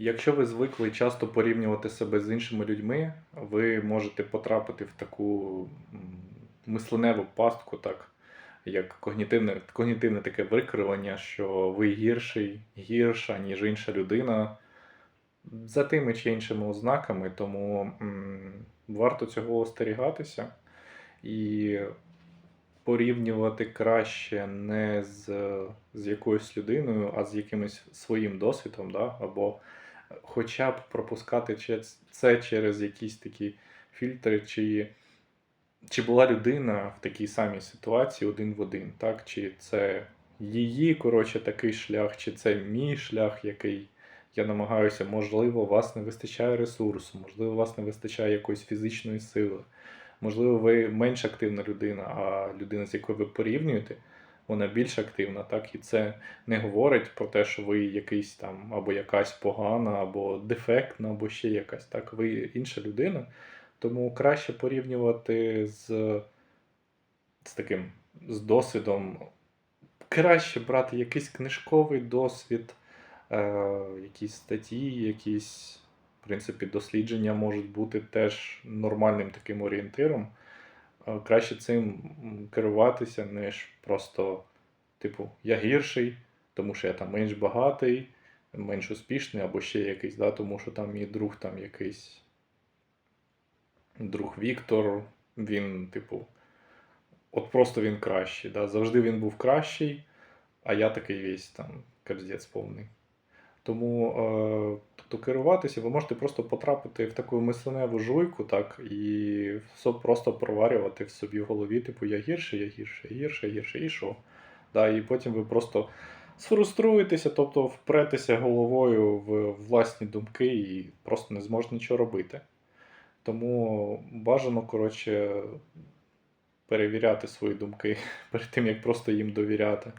Якщо ви звикли часто порівнювати себе з іншими людьми, ви можете потрапити в таку мисленеву пастку, так, як когнітивне, когнітивне таке викривлення, що ви гірший, гірша, ніж інша людина за тими чи іншими ознаками, тому м, варто цього остерігатися і порівнювати краще не з, з якоюсь людиною, а з якимось своїм досвідом, да? або хоча б пропускати це через якісь такі фільтри, чи, чи була людина в такій самій ситуації один в один, так? Чи це її, коротше, такий шлях, чи це мій шлях, який я намагаюся, можливо, у вас не вистачає ресурсу, можливо, у вас не вистачає якоїсь фізичної сили. Можливо, ви менш активна людина, а людина, з якою ви порівнюєте, вона більш активна, так? І це не говорить про те, що ви якийсь там або якась погана, або дефектна, або ще якась. Так, ви інша людина. Тому краще порівнювати з, з таким з досвідом. Краще брати якийсь книжковий досвід, е, якісь статті, якісь, в принципі, дослідження можуть бути теж нормальним таким орієнтиром. Краще цим керуватися, ніж просто, типу, я гірший, тому що я там менш багатий, менш успішний, або ще якийсь, да, тому що там мій друг там якийсь друг Віктор, він, типу, от просто він кращий. Да? Завжди він був кращий, а я такий весь там капздець повний. Тому е, тобто керуватися, ви можете просто потрапити в таку мисленеву жуйку, так, і просто проварювати в собі в голові, типу, я гірший, я гірший, я гірший, і що? Да, і потім ви просто сфруструєтеся, тобто впретеся головою в власні думки і просто не зможете нічого робити. Тому бажано, коротше, перевіряти свої думки перед тим, як просто їм довіряти.